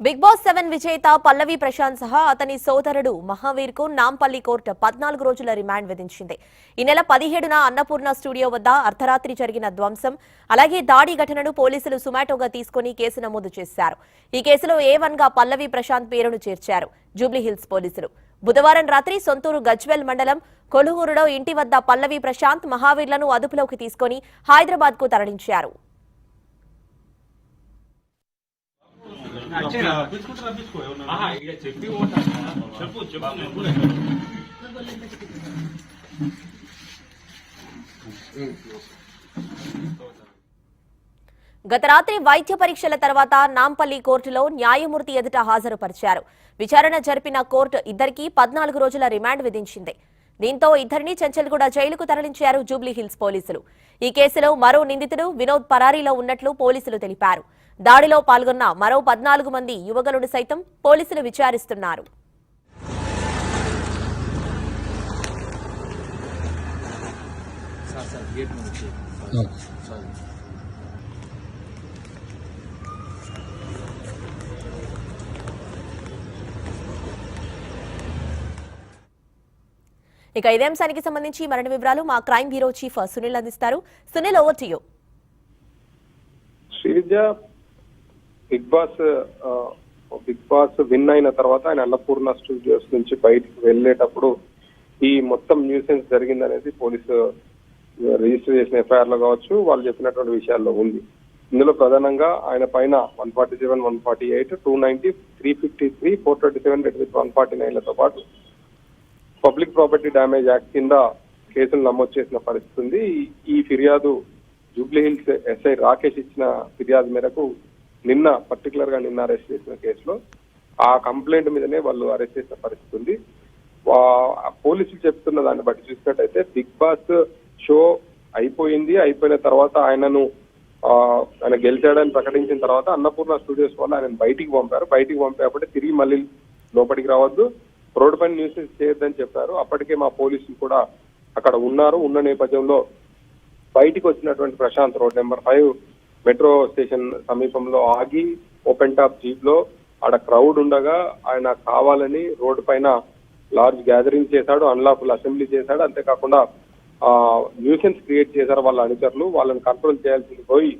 Big boss seven విజేత పల్లవి ప్రశాంత్ సహా అతని సోదరుడు మహావీర్కు నాంపల్లి కోర్టు పద్నాలుగు రోజుల రిమాండ్ విధించింది. ఈ నెల పదిహేడున అన్నపూర్ణ స్టూడియో వద్ద అర్ధరాత్రి జరిగిన ధ్వంసం అలాగే దాడి ఘటనను పోలీసులు సుమాటోగా తీసుకుని కేసు నమోదు చేశారు. ఈ కేసులో ఏ వన్గా పల్లవి ప్రశాంత్ పేరును చేర్చారు. జూబ్లీహిల్స్ పోలీసులు. బుధవారం రాత్రి సొంతూరు గజ్వెల్ మండలం కొలుగూరులో ఇంటి వద్ద పల్లవి ప్రశాంత్ మహావీర్లను అదుపులోకి తీసుకుని హైదరాబాద్కు తరలించారు. చెప్పి పోతా. చెప్పు చెప్పు. గత రాత్రి వైద్య పరీక్షల తర్వాత నాంపల్లి కోర్టులో న్యాయమూర్తి ఎదుట హాజరుపరిచారు. విచారణ జరిపిన కోర్టు ఇద్దరికీ పద్నాలుగు రోజుల రిమాండ్ విధించింది. దీంతో ఇద్దరిని చెంచల్గూడ జైలుకు తరలించారు జూబ్లీహిల్స్ పోలీసులు. ఈ కేసులో మరో నిందితుడు వినోద్ పరారీలో ఉన్నట్లు పోలీసులు తెలిపారు. దాడిలో పాల్గొన్న మరో పద్నాలుగు మంది యువకులను సైతం పోలీసులు విచారిస్తున్నారు. సార్ సార్ గేట్ నుంచి సార్. ఇక ఇదే అంశానికి సంబంధించి మరిన్ని వివరాలు మా క్రైమ్ బ్యూరో చీఫ్ సునీల్ అందిస్తారు. Sunil over to you Sreeja Bigg Boss Bigg Boss win అయిన తర్వాత ఆయన అన్నపూర్ణ స్టూడియోస్ నుంచి బయటికి వెళ్ళేటప్పుడు ఈ మొత్తం న్యూసెన్స్ జరిగిందనేది పోలీసు రిజిస్టర్ చేసిన ఎఫ్ఐఆర్లో కావచ్చు వాళ్ళు చెప్పినటువంటి విషయాల్లో ఉంది. ఇందులో ప్రధానంగా ఆయన పైన one forty seven one forty eight two ninety three fifty three four twenty seven with one forty నైన్లతో పాటు పబ్లిక్ ప్రాపర్టీ డ్యామేజ్ యాక్ట్ కింద కేసులు నమోదు చేసిన పరిస్థితి ఉంది. ఈ- ఫిర్యాదు జూబ్లీ హిల్స్ ఎస్ఐ రాకేష్ ఇచ్చిన ఫిర్యాదు మేరకు నిన్న పర్టికులర్గా నిన్న అరెస్ట్ చేసిన కేసులో ఆ కంప్లైంట్ మీదనే వాళ్ళు అరెస్ట్ చేసిన పరిస్థితి ఉంది. పోలీసులు చెప్తున్న దాన్ని బట్టి చూసినట్టయితే బిగ్ బాస్ షో అయిపోయింది. అయిపోయిన తర్వాత ఆయనను ఆయన గెలిచాడని ప్రకటించిన తర్వాత అన్నపూర్ణ స్టూడియోస్ వల్ల ఆయన బయటికి పంపారు. బయటికి పంపేపటి తిరిగి మళ్ళీ లోపలికి రావద్దు. రోడ్డు పైన న్యూసెన్స్ చేయొద్దని చెప్పారు. అప్పటికే మా పోలీసులు కూడా అక్కడ ఉన్నారు. ఉన్న నేపథ్యంలో బయటికి వచ్చినటువంటి Prashant road number five metro station సమీపంలో ఆగి ఓపెన్ టాప్ జీప్లో ఆడ క్రౌడ్ ఉండగా ఆయన కావాలని రోడ్డు పైన లార్జ్ గ్యాదరింగ్ చేశాడు అన్లాఫుల్ అసెంబ్లీ చేశాడు. అంతేకాకుండా న్యూసెన్స్ క్రియేట్ చేశారు వాళ్ళ అనుచరులు. వాళ్ళని కంట్రోల్ చేయాల్సింది పోయి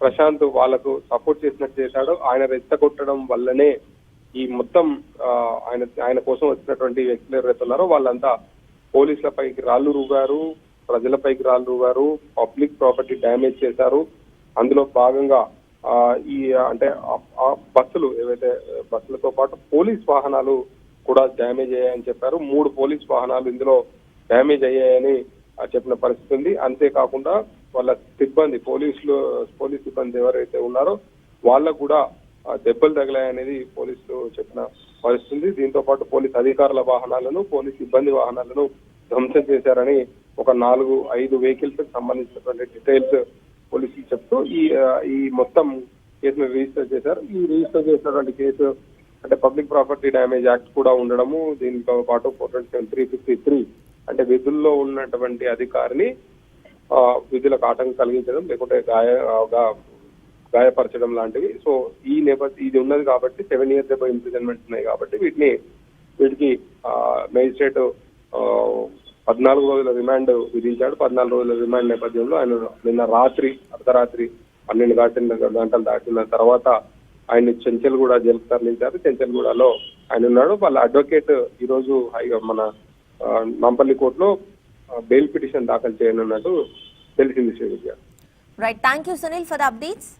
ప్రశాంత్ వాళ్ళకు సపోర్ట్ చేసినట్టు చేశాడు. ఆయన రెచ్చగొట్టడం వల్లనే ఈ మొత్తం ఆ, ఆయన ఆయన కోసం వచ్చినటువంటి వ్యక్తులు ఎవరైతే ఉన్నారో వాళ్ళంతా పోలీసులపైకి రాళ్ళు రూగారు ప్రజలపైకి రాళ్ళు రూగారు పబ్లిక్ ప్రాపర్టీ డ్యామేజ్ చేశారు. అందులో భాగంగా ఆ, ఈ అంటే ఆ- బస్సులు ఏవైతే బస్సులతో పాటు పోలీస్ వాహనాలు కూడా డ్యామేజ్ అయ్యాయని చెప్పారు. మూడు పోలీస్ వాహనాలు ఇందులో డ్యామేజ్ అయ్యాయని చెప్పిన పరిస్థితి ఉంది. అంతేకాకుండా వాళ్ళ సిబ్బంది పోలీసులు పోలీస్ సిబ్బంది ఎవరైతే ఉన్నారో వాళ్ళకు కూడా దెబ్బలు తగిలాయనేది పోలీసులు చెప్పిన పరిస్థితుంది దీంతో పాటు పోలీస్ అధికారుల వాహనాలను పోలీస్ సిబ్బంది వాహనాలను ధ్వంసం చేశారని ఒక నాలుగు ఐదు వెహికల్స్కి సంబంధించినటువంటి డీటెయిల్స్ పోలీసులు చెప్తూ ఈ ఈ మొత్తం కేసును రిజిస్టర్ చేశారు. ఈ రిజిస్టర్ చేసినటువంటి కేసు అంటే పబ్లిక్ ప్రాపర్టీ డ్యామేజ్ యాక్ట్ కూడా ఉండడము దీనితో పాటు four twenty three fifty three అంటే విధుల్లో ఉన్నటువంటి అధికారిని విధులకు ఆటంకం కలిగించడం లేకుంటే గాయ గాయపరచడం లాంటివి. సో ఈ నేపథ్యం ఇది ఉన్నది కాబట్టి సెవెన్ ఇయర్స్ దగ్గర ఇంప్రిజన్మెంట్ ఉన్నాయి కాబట్టి వీటిని వీటికి మేజిస్ట్రేట్ పద్నాలుగు రోజుల రిమాండ్ విధించాడు. పద్నాలుగు రోజుల రిమాండ్ నేపథ్యంలో ఆయన నిన్న రాత్రి అర్ధరాత్రి పన్నెండు గంటల గంటలు దాటిన తర్వాత ఆయన చెంచల్గూడ జైలుకు తరలించారు. చెంచల్గూడలో ఆయన ఉన్నాడు. వాళ్ళ అడ్వకేట్ ఈరోజు మన మంపల్లి కోర్టులో బెయిల్ పిటిషన్ దాఖలు చేయనున్నట్టు తెలిసింది Sri Vidya. Right thank you Sunil for the updates